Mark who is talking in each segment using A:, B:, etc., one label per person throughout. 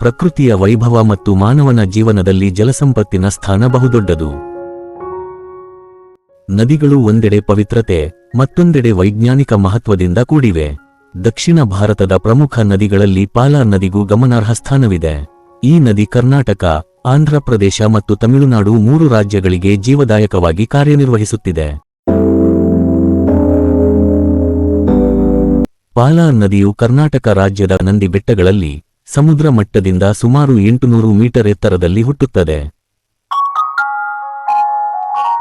A: ಪ್ರಕೃತಿಯ ವೈಭವ ಮತ್ತು ಮಾನವನ ಜೀವನದಲ್ಲಿ ಜಲಸಂಪತ್ತಿನ ಸ್ಥಾನ ಬಹುದೊಡ್ಡದು. ನದಿಗಳು ಒಂದೆಡೆ ಪವಿತ್ರತೆ, ಮತ್ತೊಂದೆಡೆ ವೈಜ್ಞಾನಿಕ ಮಹತ್ವದಿಂದ ಕೂಡಿವೆ. ದಕ್ಷಿಣ ಭಾರತದ ಪ್ರಮುಖ ನದಿಗಳಲ್ಲಿ ಪಾಲಾರ್ ನದಿಗೂ ಗಮನಾರ್ಹ ಸ್ಥಾನವಿದೆ. ಈ ನದಿ ಕರ್ನಾಟಕ ಆಂಧ್ರಪ್ರದೇಶ ಮತ್ತು ತಮಿಳುನಾಡು ಮೂರು ರಾಜ್ಯಗಳಿಗೆ ಜೀವದಾಯಕವಾಗಿ ಕಾರ್ಯನಿರ್ವಹಿಸುತ್ತಿದೆ. ಪಾಲಾರ್ ನದಿಯು ಕರ್ನಾಟಕ ರಾಜ್ಯದ ನಂದಿ ಬೆಟ್ಟಗಳಲ್ಲಿ ಸಮುದ್ರ ಮಟ್ಟದಿಂದ ಸುಮಾರು ಎಂಟುನೂರು ಮೀಟರ್ ಎತ್ತರದಲ್ಲಿ ಹುಟ್ಟುತ್ತದೆ.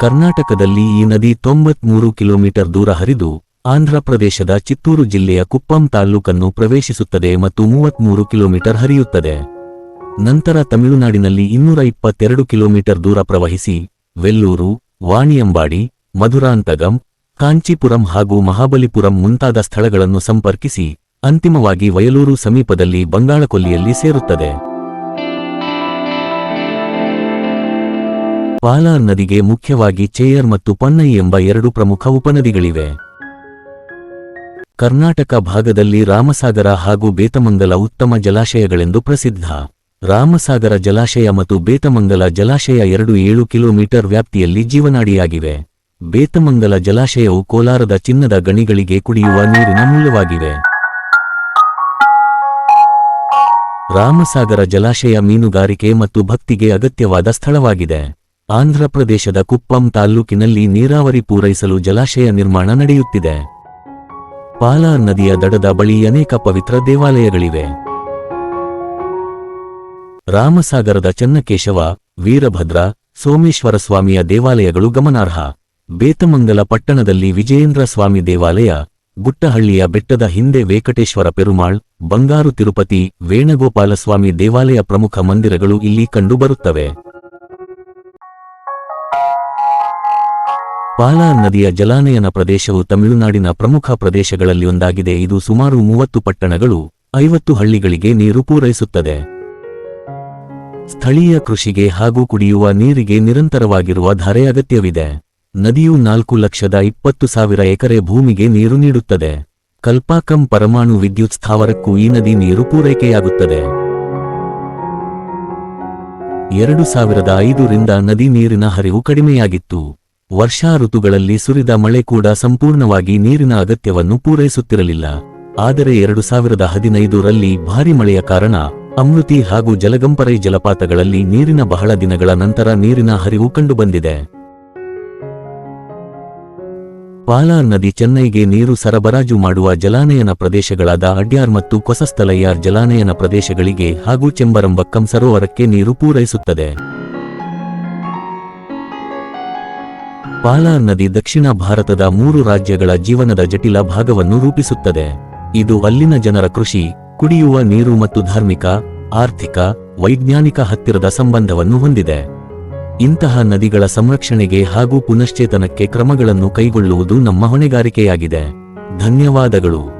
A: ಕರ್ನಾಟಕದಲ್ಲಿ ಈ ನದಿ ತೊಂಬತ್ಮೂರು ಕಿಲೋಮೀಟರ್ ದೂರ ಹರಿದು ಆಂಧ್ರಪ್ರದೇಶದ ಚಿತ್ತೂರು ಜಿಲ್ಲೆಯ ಕುಪ್ಪಂ ತಾಲ್ಲೂಕನ್ನು ಪ್ರವೇಶಿಸುತ್ತದೆ ಮತ್ತು ಮೂವತ್ಮೂರು ಕಿಲೋಮೀಟರ್ ಹರಿಯುತ್ತದೆ. ನಂತರ ತಮಿಳುನಾಡಿನಲ್ಲಿ ಇನ್ನೂರ ಇಪ್ಪತ್ತೆರಡು ಕಿಲೋಮೀಟರ್ ದೂರ ಪ್ರವಹಿಸಿ ವೆಲ್ಲೂರು, ವಾಣಿಯಂಬಾಡಿ, ಮಧುರಾಂತಗಂ, ಕಾಂಚೀಪುರಂ ಹಾಗೂ ಮಹಾಬಲಿಪುರಂ ಮುಂತಾದ ಸ್ಥಳಗಳನ್ನು ಸಂಪರ್ಕಿಸಿ ಅಂತಿಮವಾಗಿ ವಯಲೂರು ಸಮೀಪದಲ್ಲಿ ಬಂಗಾಳಕೊಲ್ಲಿಯಲ್ಲಿ ಸೇರುತ್ತದೆ. ಪಾಲಾರ್ ನದಿಗೆ ಮುಖ್ಯವಾಗಿ ಚೇಯರ್ ಮತ್ತು ಪನ್ನೈ ಎಂಬ ಎರಡು ಪ್ರಮುಖ ಉಪನದಿಗಳಿವೆ. ಕರ್ನಾಟಕ ಭಾಗದಲ್ಲಿ ರಾಮಸಾಗರ ಹಾಗೂ ಬೇತಮಂಗಲ ಉತ್ತಮ ಜಲಾಶಯಗಳೆಂದು ಪ್ರಸಿದ್ಧ. ರಾಮಸಾಗರ ಜಲಾಶಯ ಮತ್ತು ಬೇತಮಂಗಲ ಜಲಾಶಯ ಎರಡು ಏಳು ಕಿಲೋಮೀಟರ್ ವ್ಯಾಪ್ತಿಯಲ್ಲಿ ಜೀವನಾಡಿಯಾಗಿವೆ. ಬೇತಮಂಗಲ ಜಲಾಶಯವು ಕೋಲಾರದ ಚಿನ್ನದ ಗಣಿಗಳಿಗೆ ಕುಡಿಯುವ ನೀರಿನ ಮೂಲವಾಗಿವೆ. ರಾಮಸಾಗರ ಜಲಾಶಯ ಮೀನುಗಾರಿಕೆ ಮತ್ತು ಭಕ್ತಿಗೆ ಅಗತ್ಯವಾದ ಸ್ಥಳವಾಗಿದೆ. ಆಂಧ್ರಪ್ರದೇಶದ ಕುಪ್ಪಂ ತಾಲ್ಲೂಕಿನಲ್ಲಿ ನೀರಾವರಿ ಪೂರೈಸಲು ಜಲಾಶಯ ನಿರ್ಮಾಣ ನಡೆಯುತ್ತಿದೆ. ಪಾಲಾರ್ ನದಿಯ ದಡದ ಬಳಿ ಅನೇಕ ಪವಿತ್ರ ದೇವಾಲಯಗಳಿವೆ. ರಾಮಸಾಗರದ ಚನ್ನಕೇಶವ, ವೀರಭದ್ರ ಸೋಮೇಶ್ವರ ಸ್ವಾಮಿಯ ದೇವಾಲಯಗಳು ಗಮನಾರ್ಹ. ಬೇತಮಂಗಲ ಪಟ್ಟಣದಲ್ಲಿ ವಿಜಯೇಂದ್ರ ಸ್ವಾಮಿ ದೇವಾಲಯ ಗುಟ್ಟಹಳ್ಳಿಯ ಬೆಟ್ಟದ ಹಿಂದೆ ವೆಂಕಟೇಶ್ವರ ಪೆರುಮಾಳ್, ಬಂಗಾರು ತಿರುಪತಿ, ವೇಣುಗೋಪಾಲಸ್ವಾಮಿ ದೇವಾಲಯ ಪ್ರಮುಖ ಮಂದಿರಗಳು ಇಲ್ಲಿ ಕಂಡುಬರುತ್ತವೆ. ಪಾಲಾ ನದಿಯ ಜಲಾನಯನ ಪ್ರದೇಶವು ತಮಿಳುನಾಡಿನ ಪ್ರಮುಖ ಪ್ರದೇಶಗಳಲ್ಲಿ ಒಂದಾಗಿದೆ. ಇದು ಸುಮಾರು ಮೂವತ್ತು ಪಟ್ಟಣಗಳು, ಐವತ್ತು ಹಳ್ಳಿಗಳಿಗೆ ನೀರು ಪೂರೈಸುತ್ತದೆ. ಸ್ಥಳೀಯ ಕೃಷಿಗೆ ಹಾಗೂ ಕುಡಿಯುವ ನೀರಿಗೆ ನಿರಂತರವಾಗಿರುವ ಧಾರೆ ಅಗತ್ಯವಿದೆ. ನದಿಯು ನಾಲ್ಕು ಲಕ್ಷದ ಇಪ್ಪತ್ತು ಸಾವಿರ ಎಕರೆ ಭೂಮಿಗೆ ನೀರು ನೀಡುತ್ತದೆ. ಕಲ್ಪಾಕಂ ಪರಮಾಣು ವಿದ್ಯುತ್ ಸ್ಥಾವರಕ್ಕೂ ಈ ನದಿ ನೀರು ಪೂರೈಕೆಯಾಗುತ್ತದೆ. ಎರಡು ಸಾವಿರದ ಐದರಿಂದ ನದಿ ನೀರಿನ ಹರಿವು ಕಡಿಮೆಯಾಗಿತ್ತು. ವರ್ಷಾ ಋತುಗಳಲ್ಲಿ ಸುರಿದ ಮಳೆ ಕೂಡ ಸಂಪೂರ್ಣವಾಗಿ ನೀರಿನ ಅಗತ್ಯವನ್ನು ಪೂರೈಸುತ್ತಿರಲಿಲ್ಲ. ಆದರೆ ಎರಡು ಸಾವಿರದ ಹದಿನೈದರಲ್ಲಿ ಭಾರಿ ಮಳೆಯ ಕಾರಣ, ಅಮೃತಿ ಹಾಗೂ ಜಲಗಂಪರೈ ಜಲಪಾತಗಳಲ್ಲಿ ನೀರಿನ ಬಹಳ ದಿನಗಳ ನಂತರ ನೀರಿನ ಹರಿವು ಕಂಡುಬಂದಿದೆ. ಪಾಲಾರ್ ನದಿ ಚೆನ್ನೈಗೆ ನೀರು ಸರಬರಾಜು ಮಾಡುವ ಜಲಾನಯನ ಪ್ರದೇಶಗಳಾದ ಅಡ್ಯಾರ್ ಮತ್ತು ಕೊಸಸ್ಥಲಯ್ಯಾರ್ ಜಲಾನಯನ ಪ್ರದೇಶಗಳಿಗೆ ಹಾಗೂ ಚೆಂಬರಂಬಕ್ಕಂ ಸರೋವರಕ್ಕೆ ನೀರು ಪೂರೈಸುತ್ತದೆ. ಪಾಲಾರ್ ನದಿ ದಕ್ಷಿಣ ಭಾರತದ ಮೂರು ರಾಜ್ಯಗಳ ಜೀವನದ ಜಟಿಲ ಭಾಗವನ್ನು ರೂಪಿಸುತ್ತದೆ. ಇದು ಅಲ್ಲಿನ ಜನರ ಕೃಷಿ, ಕುಡಿಯುವ ನೀರು ಮತ್ತು ಧಾರ್ಮಿಕ, ಆರ್ಥಿಕ, ವೈಜ್ಞಾನಿಕ ಹತ್ತಿರದ ಸಂಬಂಧವನ್ನು ಹೊಂದಿದೆ. ಇಂತಹ ನದಿಗಳ ಸಂರಕ್ಷಣೆಗೆ ಹಾಗೂ ಪುನಶ್ಚೇತನಕ್ಕೆ ಕ್ರಮಗಳನ್ನು ಕೈಗೊಳ್ಳುವುದು ನಮ್ಮ ಹೊಣೆಗಾರಿಕೆಯಾಗಿದೆ. ಧನ್ಯವಾದಗಳು.